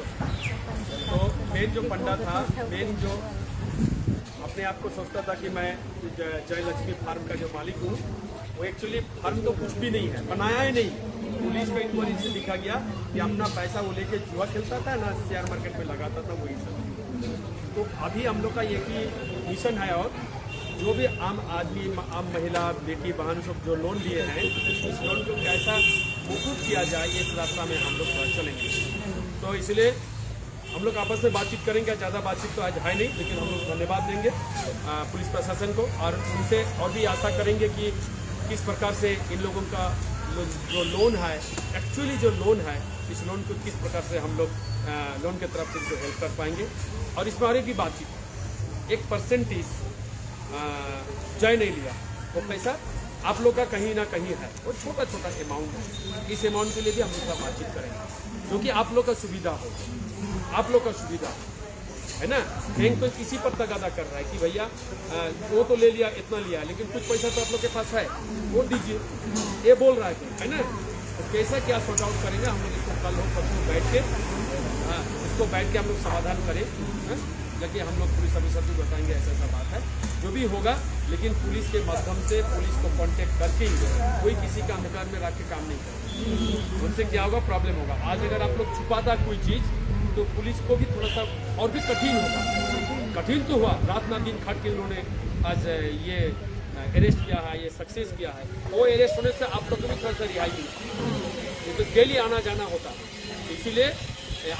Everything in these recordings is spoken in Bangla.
तो मेन जो पंडा था मेन जो अपने आप को सोचता था कि मैं जय जय लक्ष्मी फार्म का जो मालिक हूँ, वो एक्चुअली फार्म तो कुछ भी नहीं है, बनाया ही नहीं। पुलिस को इंक्वायरी से लिखा गया कि अपना पैसा वो लेके जुआ खेलता था, ना शेयर मार्केट में लगाता था वही सब। तो अभी हम लोग का ये ही मिशन है और जो भी आम आदमी आम महिला, बेटी, बहन सब जो लोन लिए हैं, इस लोन को कैसा मौकूफ किया जाए, इस रास्ता में हम लोग चलेंगे। तो इसलिए हम लोग आपस में बातचीत करेंगे, ज़्यादा बातचीत तो आज है नहीं, लेकिन हम लोग धन्यवाद देंगे पुलिस प्रशासन को, और उनसे और भी आशा करेंगे कि किस प्रकार से इन लोगों का जो लोन है एक्चुअली जो लोन है, इस लोन को किस प्रकार से हम लोग लोन के तरफ़ से इनको हेल्प कर पाएँगे। और इस बारे की बातचीत, एक परसेंटेज जय नहीं लिया। वो पैसा आप लोग का कहीं ना कहीं है। वो छोटा छोटा अमाउंट है। इस अमाउंट के लिए भी हम लोग बातचीत करेंगे। क्योंकि आप लोग का सुविधा हो। आप लोग का सुविधा हो। ना? बैंक तो किसी पर तगादा कर रहा है कि भैया वो तो ले लिया, इतना लिया, लेकिन कुछ पैसा तो आप लोग के पास है। वो दीजिए। ये बोल रहा है है ना? तो कैसा क्या सॉर्ट आउट करेंगे, हम लोग कल हो परसों बैठ के हाँ, इसको बैठ के हम लोग समाधान करें जबकि हम लोग पुलिस अफिसर को बताएँगे ऐसा ऐसा बात है। जो भी होगा लेकिन पुलिस के माध्यम से पुलिस को कांटेक्ट करके ही कोई किसी का अंधकार में रख के काम नहीं करेगा। उनसे क्या होगा प्रॉब्लम होगा। आज अगर आप लोग छुपाता कोई चीज़ तो पुलिस को भी थोड़ा सा और भी कठिन होगा। कठिन तो हुआ। रात ना दिन खट के इन्होंने आज ये अरेस्ट किया है, ये सक्सेस किया है। वो अरेस्ट होने से आप लोग को भी थोड़ा सा रिहाई मिली। तो डेली आना जाना होता। तो इसीलिए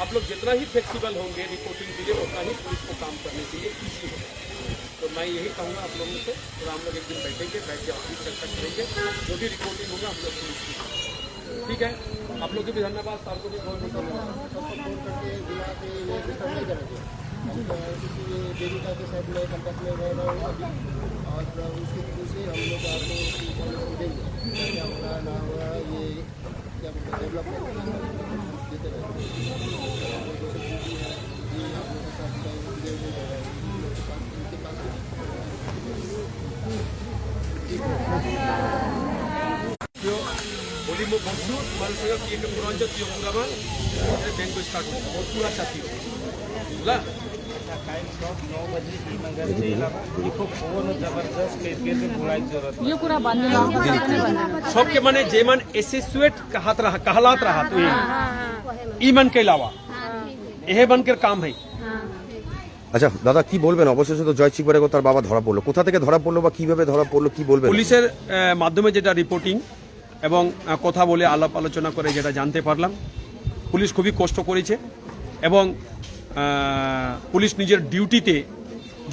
आप लोग जितना ही फ्लेक्सिबल होंगे रिपोर्टिंग के लिए, उतना ही पुलिस को काम करने के लिए ईजी होगा। तो मैं यही कहूँगा आप लोगों से, और हम लोग एक दिन बैठेंगे, बैठ के ऑफ़िस चर्चा करेंगे। जो भी रिपोर्टिंग होगा, हम लोग पुलिस की ठीक है? आप लोग को भी धन्यवाद। सर को भी बहुत बहुत धन्यवाद। बुला के के साथ में कंटेक्ट में रह हूँ। अभी और उसके थ्रू से हम लोग आपको इन्फॉर्मेशन देंगे क्या हो रहा है ना हो रहा है ये क्या बोलते हैं डेवलपमेंट देते रहेंगे और जैसे ड्यूटी है ये आप लोग के साथ में दे दे रहा है यो कुरा भनिदिनु सबके माने जेमन एसेसुएट कहत रहा कहलात रहा तो ये ईमन के अलावा यह बनकर काम है আচ্ছা দাদা কি বলবেন অবশেষে তো জয় চিকবারে তার বাবা ধরা পড়লো কোথা থেকে ধরা পড়লো বা কিভাবে ধরা পড়লো কি বলবেন পুলিশের আহ, মাধ্যমে যেটা রিপোর্টিং এবং আহ, কথা বলে আলাপ আলোচনা করে যেটা জানতে পারলাম পুলিশ খুবই কষ্ট করেছে এবং আহ, পুলিশ নিজের ডিউটিতে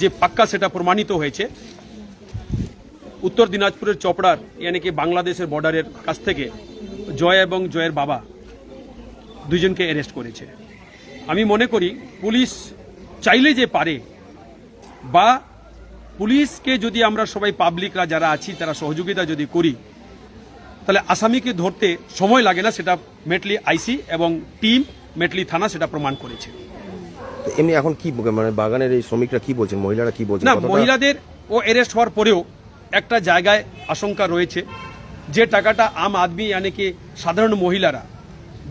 যে পাক্কা সেটা প্রমাণিত হয়েছে। উত্তর দিনাজপুরের চপড়ার, ইয়ানি কি বাংলাদেশের বর্ডারের কাছ থেকে জয় এবং জয়ের বাবা দুজনকে অ্যারেস্ট করেছে। আমি মনে করি পুলিশ চাইলে যে পারে বা পুলিশকে যদি আমরা সবাই পাবলিকরা যারা আছি, তারা সহযোগিতা যদি করি, তাহলে আসামিকে ধরতে সময় লাগে না, সেটা মেটলি আইসি এবং টিম মেটলি থানা সেটা প্রমাণ করেছে। এমনি এখন কি মানে বাগানের এই শ্রমিকরা কি বলছেন? মহিলারা কি বলছেন? না মহিলাদের ও অ্যারেস্ট হওয়ার পরেও একটা জায়গায় আশঙ্কা রয়েছে যে টাকাটা আম আদমি মানে কি সাধারণ মহিলারা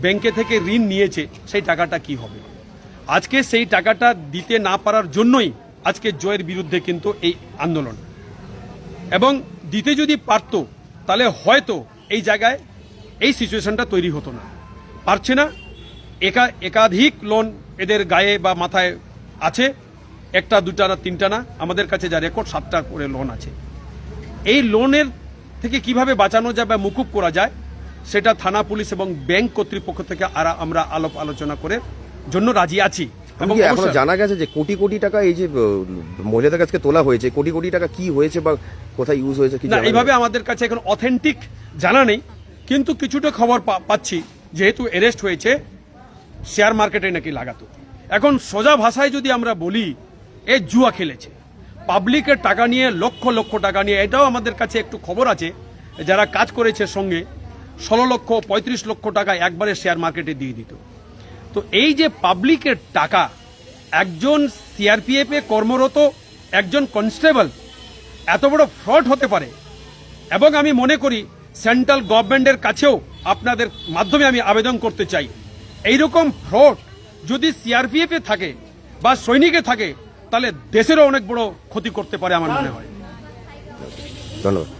ব্যাংকে থেকে ঋণ নিয়েছে সেই টাকাটা কি হবে? আজকে সেই টাকাটা দিতে না পারার জন্যই আজকে জয়ের বিরুদ্ধে কিন্তু এই আন্দোলন। এবং দিতে যদি পারত তাহলে হয়তো এই জায়গায় এই সিচুয়েশনটা তৈরি হতো না। পারছে না? একা একাধিক লোন এদের গায়ে বা মাথায় আছে একটা দুটা না তিনটা না আমাদের কাছে যা রেকর্ড সাতটার করে লোন আছে। এই লোনের থেকে কীভাবে বাঁচানো যায় বা মুকুব করা যায় সেটা থানা পুলিশ এবং ব্যাংক কর্তৃপক্ষ থেকে আরা- আমরা আলোপ আলোচনা করে জন্য রাজি আছি। এবং এখনও জানা গেছে যে কোটি কোটি টাকা এই যে মহিলাদের কাছে তোলা হয়েছে কোটি কোটি টাকা কি হয়েছে বা কোথায় ইউজ হয়েছে না এইভাবে আমাদের কাছে এখন অথেন্টিক জানা নেই কিন্তু কিছুটা খবর পাচ্ছি যেহেতু অ্যারেস্ট হয়েছে শেয়ার মার্কেটে নাকি লাগাতো। এখন সোজা ভাষায় যদি আমরা বলি, এ জুয়া খেলেছে। পাবলিকের টাকা নিয়ে, লক্ষ লক্ষ টাকা নিয়ে, এটাও আমাদের কাছে একটু খবর আছে, যারা কাজ করেছে সঙ্গে, ষোলো লক্ষ, পঁয়ত্রিশ লক্ষ টাকা একবারে শেয়ার মার্কেটে দিয়ে দিত। তো এই যে পাবলিকের টাকা, একজন সিআরপিএফ কর্মরত, একজন কনস্টেবল, এত বড় ফ্রড হতে পারে। এবং আমি মনে করি, সেন্ট্রাল গভর্নমেন্টের কাছেও আপনাদের মাধ্যমে আমি আবেদন করতে চাই। এইরকম ফ্রড যদি সিআরপিএফ এ থাকে বা সৈনিকে থাকে, তাহলে দেশেরও অনেক বড় ক্ষতি করতে পারে আমার মনে হয়। ধন্যবাদ।